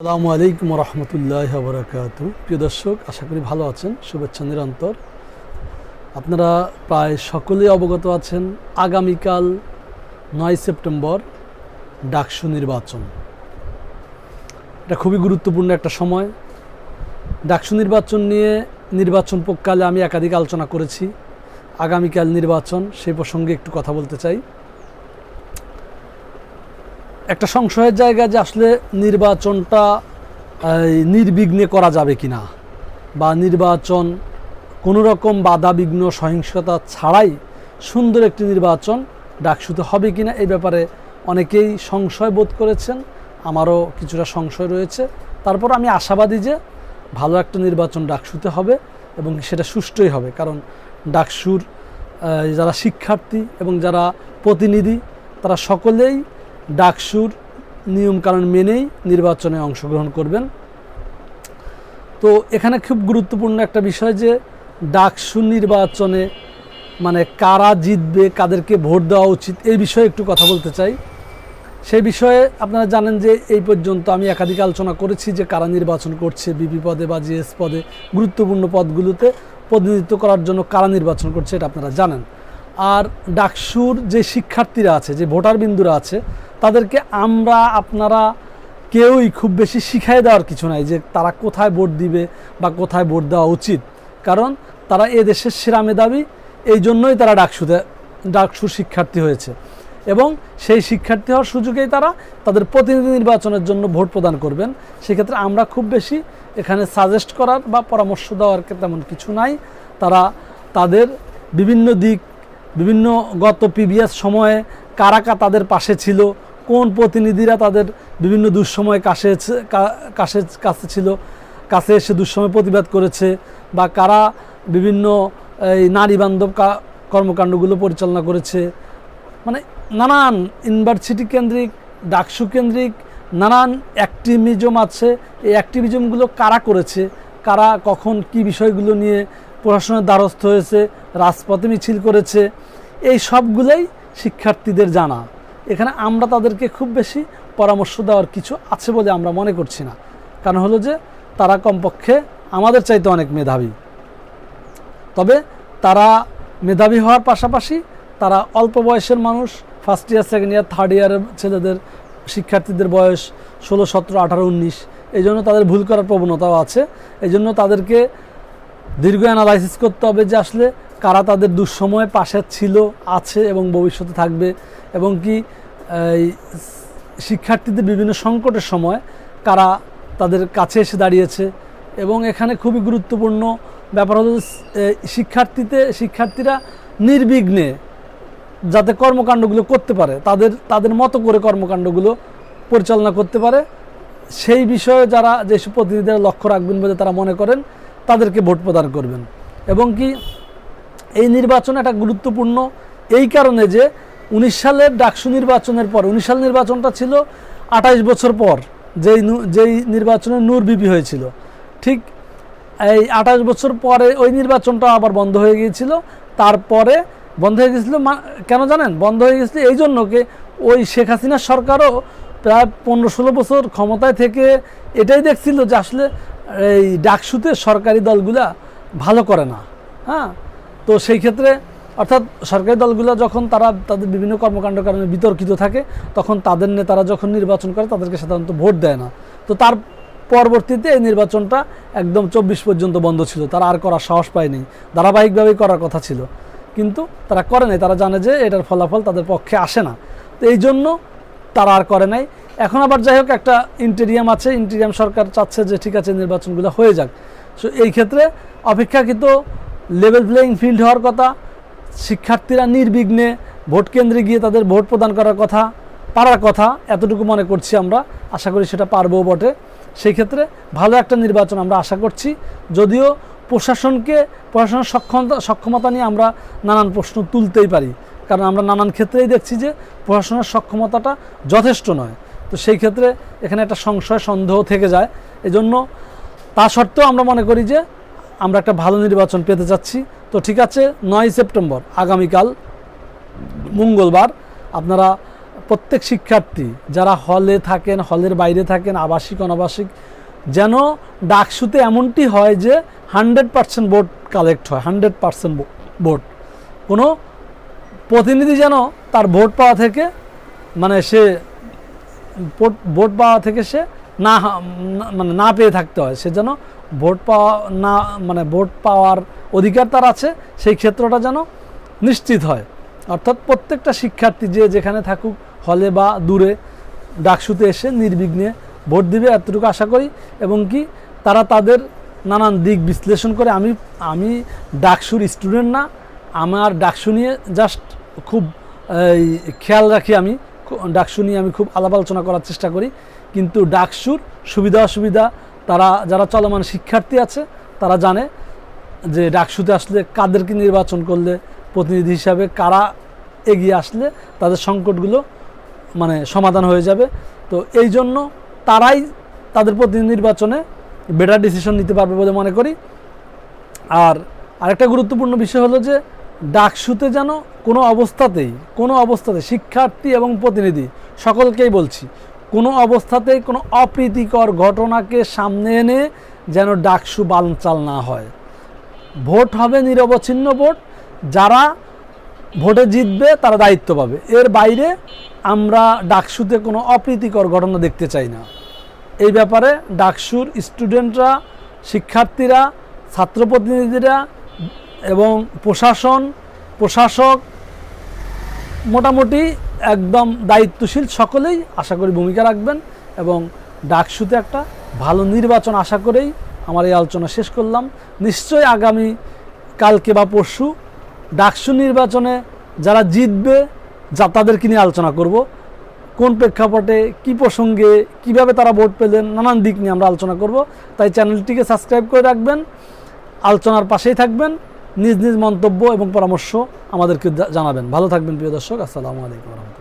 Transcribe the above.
আসসালামু আলাইকুম রহমতুল্লাহ বরকাত প্রিয় দর্শক, আশা করি ভালো আছেন। শুভেচ্ছা নিরন্তর। আপনারা প্রায় সকলেই অবগত আছেন, আগামীকাল নয় সেপ্টেম্বর ডাকসু নির্বাচন। এটা খুবই গুরুত্বপূর্ণ একটা সময়। ডাকসু নির্বাচন নিয়ে নির্বাচন পক্ষকালে আমি একাধিক আলোচনা করেছি। আগামীকাল নির্বাচন, সেই প্রসঙ্গে একটু কথা বলতে চাই। একটা সংশয়ের জায়গা যে আসলে নির্বাচনটা নির্বিঘ্নে করা যাবে কি না বা নির্বাচন কোনো রকম বাধা বিঘ্ন সহিংসতা ছাড়াই সুন্দর একটি নির্বাচন ডাকসুতে হবে কি না এই ব্যাপারে অনেকেই সংশয় বোধ করেছেন। আমারও কিছুটা সংশয় রয়েছে। তারপর আমি আশাবাদী যে ভালো একটা নির্বাচন ডাকসুতে হবে এবং সেটা সুষ্ঠুই হবে। কারণ ডাকসুর যারা শিক্ষার্থী এবং যারা প্রতিনিধি, তারা সকলেই ডাকসুর নিয়মকানুন মেনেই নির্বাচনে অংশগ্রহণ করবেন। তো এখানে খুব গুরুত্বপূর্ণ একটা বিষয় যে ডাকসু নির্বাচনে মানে কারা জিতবে, কাদেরকে ভোট দেওয়া উচিত, এই বিষয়ে একটু কথা বলতে চাই। সেই বিষয়ে আপনারা জানেন যে এই পর্যন্ত আমি একাধিক আলোচনা করেছি যে কারা নির্বাচন করছে, বিপি পদে বা জিএস পদে। গুরুত্বপূর্ণ পদগুলোতে প্রতিনিধিত্ব করার জন্য কারা নির্বাচন করছে, এটা আপনারা জানেন। আর ডাকসুর যে শিক্ষার্থীরা আছে, যে ভোটার বিন্দুরা আছে, তাদেরকে আমরা, আপনারা কেউই খুব বেশি শিখাই দেওয়ার কিছু নাই যে তারা কোথায় ভোট দিবে বা কোথায় ভোট দেওয়া উচিত। কারণ তারা এ দেশের সেরা মেধাবী, এই জন্যই তারা ডাকসুতে ডাকসুর শিক্ষার্থী হয়েছে। এবং সেই শিক্ষার্থী হওয়ার সুযোগেই তারা তাদের প্রতিনিধি নির্বাচনের জন্য ভোট প্রদান করবেন। সেক্ষেত্রে আমরা খুব বেশি এখানে সাজেস্ট করার বা পরামর্শ দেওয়ার তেমন কিছু নাই। তারা তাদের বিভিন্ন দিক বিভিন্ন গত পিবিএস সময়ে কারা কা তাদের পাশে ছিল, কোন প্রতিনিধিরা তাদের বিভিন্ন দুঃসময়ে কাছে কাছে কাছে ছিল, কাছে এসে দুঃসময় প্রতিবাদ করেছে বা কারা বিভিন্ন, এই নারী বান্ধব কর্মকাণ্ডগুলো পরিচালনা করেছে। মানে নানান ইউনিভার্সিটি কেন্দ্রিক, ডাকসু কেন্দ্রিক, নানান অ্যাক্টিভিজম আছে। এই অ্যাক্টিভিজমগুলো কারা করেছে? কারা কখন কি বিষয়গুলো নিয়ে প্রশাসনের দ্বারস্থ হয়েছে? রাজপথে মিছিল করেছে? এই সবগুলোই শিক্ষার্থীদের জানা। এখানে আমরা তাদেরকে খুব বেশি পরামর্শ দেওয়ার কিছু আছে বলে আমরা মনে করছি না। কারণ হলো যে, তারা কমপক্ষে আমাদের চাইতে অনেক মেধাবী। তবে তারা মেধাবী হওয়ার পাশাপাশি তারা অল্প বয়সের মানুষ first year second year third ইয়ারের ছেলেদের, শিক্ষার্থীদের বয়স ষোলো, সতেরো, আঠারো, উনিশ, এই জন্য তাদের ভুল করার প্রবণতাও আছে। এই জন্য তাদেরকে দীর্ঘ অ্যানালাইসিস করতে হবে যে আসলে কারা তাদের দুঃসময়ে পাশে ছিল, আছে এবং ভবিষ্যতে থাকবে এবং কি শিক্ষার্থীদের বিভিন্ন সংকটের সময় কারা তাদের কাছে এসে দাঁড়িয়েছে এবং এখানে খুবই গুরুত্বপূর্ণ ব্যাপার হলো শিক্ষার্থীতে, শিক্ষার্থীরা নির্বিঘ্নে যাতে কর্মকাণ্ডগুলো করতে পারে, তাদের তাদের মতো করে কর্মকাণ্ডগুলো পরিচালনা করতে পারে, সেই বিষয়ে যারা যেসব প্রতিনিধিরা লক্ষ্য রাখবেন বলে তারা মনে করেন, তাদেরকে ভোট প্রদান করবেন এবং কি এই নির্বাচন একটা গুরুত্বপূর্ণ। এই কারণে যে উনিশ সালের ডাকসু নির্বাচনের পর, উনিশ সাল নির্বাচনটা ছিল আঠাইশ বছর পর যেই যেই নির্বাচনে নূর বিপি হয়েছিল। ঠিক এই আঠাশ বছর পরে ওই নির্বাচনটা আবার বন্ধ হয়ে গিয়েছিল। তারপরে বন্ধ হয়ে গেছিল কেন জানেন? বন্ধ হয়ে গেছিল এই জন্য কি ওই শেখ হাসিনার সরকারও প্রায় পনেরো ষোলো বছর ক্ষমতায় থেকে এটাই দেখছিল যে আসলে এই ডাকসুতে সরকারি দলগুলা ভালো করে না। হ্যাঁ? তো সেই ক্ষেত্রে অর্থাৎ সরকারি দলগুলো যখন তারা তাদের বিভিন্ন কর্মকাণ্ড কারণে বিতর্কিত থাকে, তখন তাদের নেতারা যখন নির্বাচন করে তাদেরকে সাধারণত ভোট দেয় না। তো তার পরবর্তীতে এই নির্বাচনটা একদম চব্বিশ পর্যন্ত বন্ধ ছিল। তারা আর করার সাহস পায়নি। ধারাবাহিকভাবেই করার কথা ছিল। কিন্তু তারা করে নাই। তারা জানে যে এটার ফলাফল তাদের পক্ষে আসে না। তো এই জন্য তারা আর করে নাই। এখন আবার যাই হোক, একটা ইন্টেরিয়াম আছে। ইন্টেরিয়াম সরকার চাচ্ছে যে ঠিক আছে, নির্বাচনগুলো হয়ে যাক। সো এই ক্ষেত্রে অপেক্ষাকৃত লেভেল প্লেয়িং ফিল্ড হওয়ার কথা, শিক্ষার্থীরা নির্বিঘ্নে ভোট কেন্দ্রে গিয়ে তাদের ভোট প্রদান করার কথা, পারার কথা, এতটুকু মনে করছি আমরা। আশা করি সেটা পারব বটে। সেই ক্ষেত্রে ভালো একটা নির্বাচন আমরা আশা করছি। যদিও প্রশাসনকে, প্রশাসনের সক্ষমতা সক্ষমতা নিয়ে আমরা নানান প্রশ্ন তুলতেই পারি। কারণ আমরা নানান ক্ষেত্রেই দেখছি যে প্রশাসনের সক্ষমতাটা যথেষ্ট নয়। তো সেই ক্ষেত্রে এখানে একটা সংশয়, সন্দেহ থেকে যায়। এজন্য তা সত্ত্বেও আমরা মনে করি যে আমরা একটা ভালো নির্বাচন পেতে যাচ্ছি। তো ঠিক আছে, নয় সেপ্টেম্বর, আগামীকাল মঙ্গলবার আপনারা প্রত্যেক শিক্ষার্থী, যারা হলে থাকেন, হলের বাইরে থাকেন, আবাসিক, অনাবাসিক, যেন ডাকসুতে এমনটি হয় যে হান্ড্রেড পার্সেন্ট ভোট কালেক্ট হয়, হান্ড্রেড পার্সেন্ট ভোট। কোনো প্রতিনিধি যেন তার ভোট পাওয়া থেকে মানে সে ভোট ভোট পাওয়া থেকে সে না মানে না পেয়ে থাকতে হয়। সে যেন ভোট পাওয়া, না মানে ভোট পাওয়ার অধিকার তার আছে, সেই ক্ষেত্রটা যেন নিশ্চিত হয়। অর্থাৎ প্রত্যেকটা শিক্ষার্থী যে যেখানে থাকুক, হলে বা দূরে, ডাকসুতে এসে নির্বিঘ্নে ভোট দিবে এতটুকু আশা করি। এবং কি, তারা তাদের নানান দিক বিশ্লেষণ করে। আমি আমি ডাকসুর স্টুডেন্ট না, আমার ডাকসু নিয়ে জাস্ট খুব খেয়াল রাখি আমি। ডাকসু নিয়ে আমি খুব আলাপ আলোচনা করার চেষ্টা করি। কিন্তু ডাকসুর সুবিধা অসুবিধা, তারা, যারা চলমান শিক্ষার্থী আছে, তারা জানে যে ডাকসুতে আসলে কাদেরকে নির্বাচন করলে, প্রতিনিধি হিসাবে কারা এগিয়ে আসলে তাদের সংকটগুলো মানে সমাধান হয়ে যাবে। তো এই জন্য তারাই তাদের প্রতিনিধি নির্বাচনে বেটার ডিসিশন নিতে পারবে বলে মনে করি। আর আরেকটা গুরুত্বপূর্ণ বিষয় হলো যে ডাকসুতে যেন কোনো অবস্থাতেই, কোনো অবস্থাতে শিক্ষার্থী এবং প্রতিনিধি সকলকেই বলছি, কোনো অবস্থাতেই কোনো অপ্রীতিকর ঘটনাকে সামনে এনে যেন ডাকসু বানচাল না হয়। ভোট হবে নিরবচ্ছিন্ন ভোট, যারা ভোটে জিতবে তারা দায়িত্ব পাবে। এর বাইরে আমরা ডাকসুতে কোনো অপ্রীতিকর ঘটনা দেখতে চাই না। এই ব্যাপারে ডাকসুর স্টুডেন্টরা, শিক্ষার্থীরা ছাত্র প্রতিনিধিরা এবং প্রশাসন, প্রশাসক মোটামুটি একদম দায়িত্বশীল সকলেই আশা করি ভূমিকা রাখবেন এবং ডাকসুতে একটা ভালো নির্বাচন আশা করেই আমার এই আলোচনা শেষ করলাম। নিশ্চয়ই আগামী কালকে বা পরশু ডাকসু নির্বাচনে যারা জিতবে, যা তাদেরকে নিয়ে আলোচনা করব। কোন প্রেক্ষাপটে, কি প্রসঙ্গে, কীভাবে তারা ভোট পেলেন, নানান দিক নিয়ে আমরা আলোচনা করব। তাই চ্যানেলটিকে সাবস্ক্রাইব করে রাখবেন, আলোচনার পাশেই থাকবেন। নিজ নিজ মন্তব্য এবং পরামর্শ আমাদেরকে জানাবেন। ভালো থাকবেন প্রিয় দর্শক আসসালামু আলাইকুম